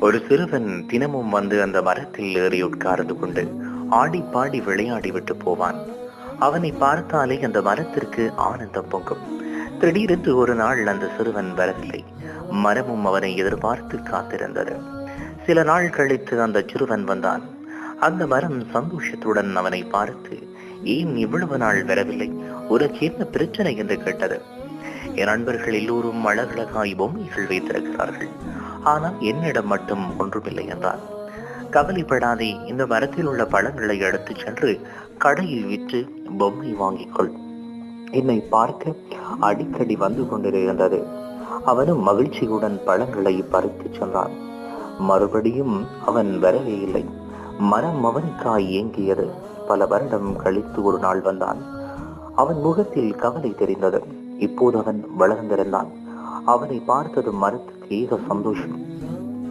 ஒரு சிறுவன் தினமும் வந்து அந்த மரத்தில் ஏறி உட்கார்ந்து கொண்டு ஆடி பாடி விளையாடி விட்டு போவான். அவனை பார்த்தாலே அந்த மரத்திற்கு ஆனந்தம் பொங்கும். திடீரென்று ஒரு நாள் அந்த சிறுவன் வரவில்லை. மரமும் அவனை எதிர்பார்த்து காத்திருந்தது. சில நாள் கழித்து அந்த சிறுவன் வந்தான். அந்த மரம் சந்தோஷத்துடன் அவனை பார்த்து ஏன் இவ்வளவு நாள் வரவில்லை? உனக்கு என்ன பிரச்சனை? என்று கேட்டது. என் நண்பர்கள் எல்லோரும் அழகழகாய் பொம்மைகள் வைத்திருக்கிறார்கள். ஆனால் என்னிடம் மட்டும் ஒன்றுமில்லை என்றான். கவலைப்படாதே இந்த மரத்தில் உள்ள பழங்களை எடுத்துச் சென்று கடையில் விற்று பொம்மை வாங்கிக் கொள். என்னை பார்க்க அடிக்கடி வந்து கொண்டிருந்தது அவனும் மகிழ்ச்சியுடன் பழங்களை பறித்துச் சென்றான். மறுபடியும் அவன் வரவே இல்லை. மரம் அவனுக்காய் ஏங்கியது. பல வருடம் கழித்து ஒரு நாள் வந்தான். அவன் முகத்தில் கவலை தெரிந்தது. இப்போது அவன் வளர்ந்திருந்தான். அவனை பார்த்தது மரத்துக்கு ஏக சந்தோஷம்.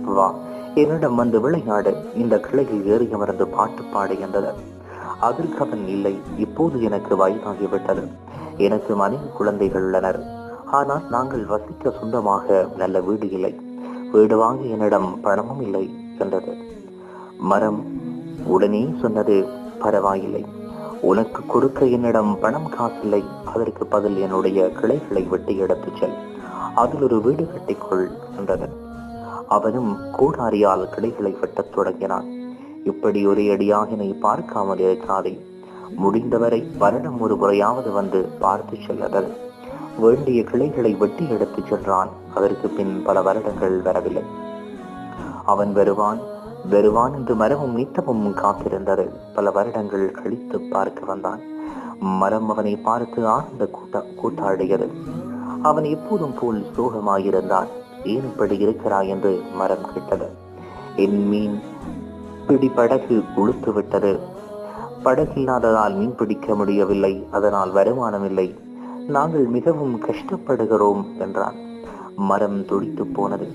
வா என்னிடம் வந்து விளையாடு. இந்த கிளையில் ஏறி அமர்ந்து பாட்டு பாடு என்றது. அதற்கு அவன் இல்லை இப்போது எனக்கு வயதாகிவிட்டது. எனக்கு மனைவி குழந்தைகள் உள்ளனர். ஆனால் நாங்கள் வசிக்க சொந்தமாக நல்ல வீடு இல்லை. வீடு வாங்கி என்னிடம் பணமும் இல்லை என்றது. மரம் உடனே சொன்னது பரவாயில்லை. உனக்கு கொடுக்க என்னிடம் பணம் காசில்லை. அதற்கு பதில் என்னுடைய கிளைகளை வெட்டி எடுத்துச் செல். அதில் ஒரு வீடு கட்டிக்கொள் என்றனர் அவனும் கூடாரியால் கிளைகளை வெட்டத் தொடங்கினான். இப்படி ஒரே அடியாக பார்க்காமல் இருக்காதே முடிந்தவரை வருடம் ஒரு முறையாவது வந்து பார்த்து செல்லதல் வேண்டிய கிளைகளை வெட்டி எடுத்துச் சென்றான். அதற்கு பின் பல வருடங்கள் வரவில்லை. அவன் வருவான் வருவான் என்று மரமும் நித்தமும் காத்திருந்தது. பல வருடங்கள் கழித்து பார்க்க வந்தான். மரம் அவனை பார்த்து ஆனந்த கூட்ட கூட்டாடியது அவன் எப்போதும் போல் சோகமாயிருந்தான். ஏன் இப்படி இருக்கிறாய் என்று மரம் கேட்டது என் மீன் பிடி படகு உளுத்து விட்டது படகில்லாததால் மீன் பிடிக்க முடியவில்லை அதனால் வருமானம் இல்லை நாங்கள் மிகவும் கஷ்டப்படுகிறோம் என்றான். மரம் துடித்து போனது.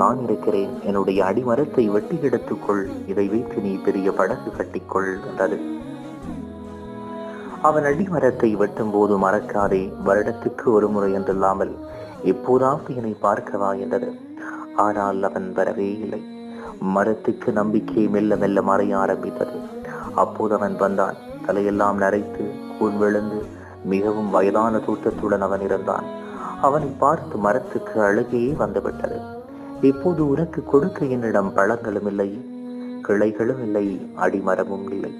நான் இருக்கிறேன் என்னுடைய அடிமரத்தை வெட்டி எடுத்துக்கொள் இதை வைத்து நீ பெரிய படகு கட்டிக்கொள் என்றது. அவன் அடிமரத்தை வெட்டும் போது மறக்காதே வருடத்துக்கு ஒரு முறை என்றில்லாமல் எப்போதாவது என்னை பார்க்கவா என்றது. ஆனால் அவன் வரவே இல்லை. மரத்துக்கு நம்பிக்கை மெல்ல மெல்ல மறைய ஆரம்பித்தது. அப்போது அவன் வந்தான். தலையெல்லாம் நரைத்து கூன் விழுந்து மிகவும் வயதான தோற்றத்துடன் அவன் இருந்தான். அவனை பார்த்து மரத்துக்கு அழுகையே வந்துவிட்டது. இப்போது உனக்கு கொடுக்க என்னிடம் பழங்களும் இல்லை கிளைகளும் இல்லை அடிமரமும் இல்லை.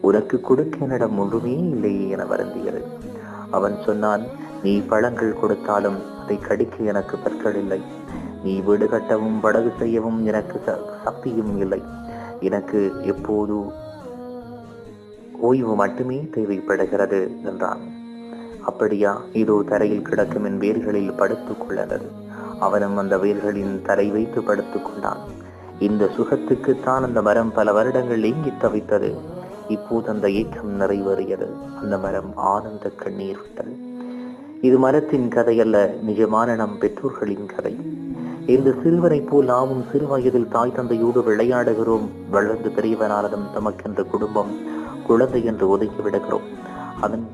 உனக்கு கொடுக்க என்னிடம் ஒன்றுமே இல்லையே என வருந்தியது. அவன் சொன்னான் நீ பழங்கள் கொடுத்தாலும் அதை கடிக்க எனக்கு பற்கள் இல்லை நீ வீடு கட்டவும் படகு செய்யவும் எனக்கு ச- சக்தியும் இல்லை. எனக்கு எப்போது ஓய்வு மட்டுமே தேவைப்படுகிறது என்றான். அப்படியா இதோ தரையில் கிடக்கும் என் வேர்களில் படுத்துக் கொள்ளது அவனும் அந்த வேர்களின் தரை வைத்து படுத்துக் கொண்டான். இந்த சுகத்துக்குத்தான் அந்த மரம் பல வருடங்கள் ஏங்கி தவித்தது. இப்போது அந்த ஏக்கம் நிறைவேறியது. அந்த மரம் ஆனந்த கண்ணீர் விட்டது. இது மரத்தின் கதை அல்ல நிஜமான நம் பெற்றோர்களின் கதை. இந்த சிறுவனைப் போல் நாமும் சிறு வயதில் தாய் தந்தையோடு விளையாடுகிறோம். வளர்ந்து பெரியவனானதும் தமக்கென்ற குடும்பம் குழந்தை என்று ஒதுக்கி விடுகிறோம். அதன்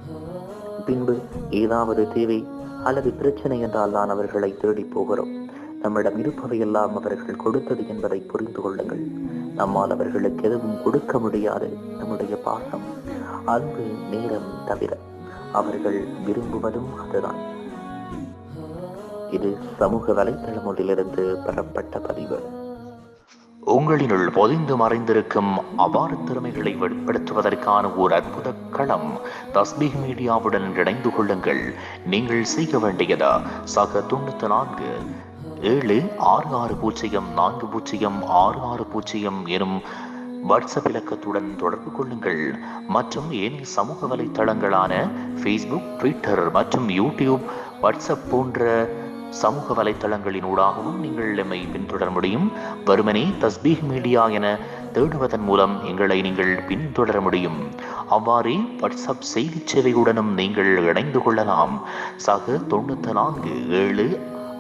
பின்பு ஏதாவது தேவை அல்லது பிரச்சனை என்றால் தான் அவர்களை தேடி போகிறோம். நம்மிடம் இருப்பதையெல்லாம் அவர்கள் கொடுத்தது என்பதை புரிந்து கொள்ளுங்கள். நம்மால் அவர்களுக்கு எதுவும் கொடுக்க முடியாது. நம்முடைய பாசம் அன்பு நேரம் தவிர அவர்கள் விரும்புவதும் அதுதான். இது சமூக வலைத்தளம் ஒன்றிலிருந்து பெறப்பட்ட பதிவு. உங்களினுள் பொதிந்து மறைந்திருக்கும் அபார திறமைகளை வெளிப்படுத்துவதற்கான ஒரு அற்புத களம் தஸ்பீக் மீடியாவுடன் இணைந்து கொள்ளுங்கள். நீங்கள் செய்ய வேண்டியது சக தொண்ணூத்தி நான்கு ஏழு ஆறு ஆறு பூஜ்ஜியம் நான்கு பூஜ்ஜியம் ஆறு ஆறு பூஜ்ஜியம் எனும் வாட்ஸ்அப் இலக்கத்துடன் தொடர்பு கொள்ளுங்கள். மற்றும் ஏனைய சமூக வலைத்தளங்களான ஃபேஸ்புக் ட்விட்டர் மற்றும் யூடியூப் வாட்ஸ்அப் போன்ற சமூக வலைத்தளங்களின் ஊடாகவும் நீங்கள் எம்மை பின்தொடர முடியும். வருமனே தஸ்பீக் மீடியா என தேடுவதன் மூலம் எங்களை நீங்கள் பின்தொடர முடியும். அவ்வாறே வாட்ஸ்அப் செய்தி சேவையுடனும் நீங்கள் இணைந்து கொள்ளலாம். சக தொண்ணூத்தி நான்கு ஏழு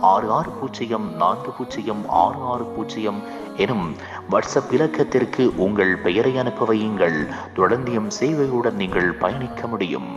ஆறு ஆறு பூஜ்ஜியம் நான்கு பூஜ்ஜியம் ஆறு ஆறு பூஜ்ஜியம் எனும் வாட்ஸ்அப் இலக்கத்திற்கு உங்கள் பெயரை அனுப்ப வையுங்கள். தொடர்ந்தியும் சேவையுடன் நீங்கள் பயணிக்க முடியும்.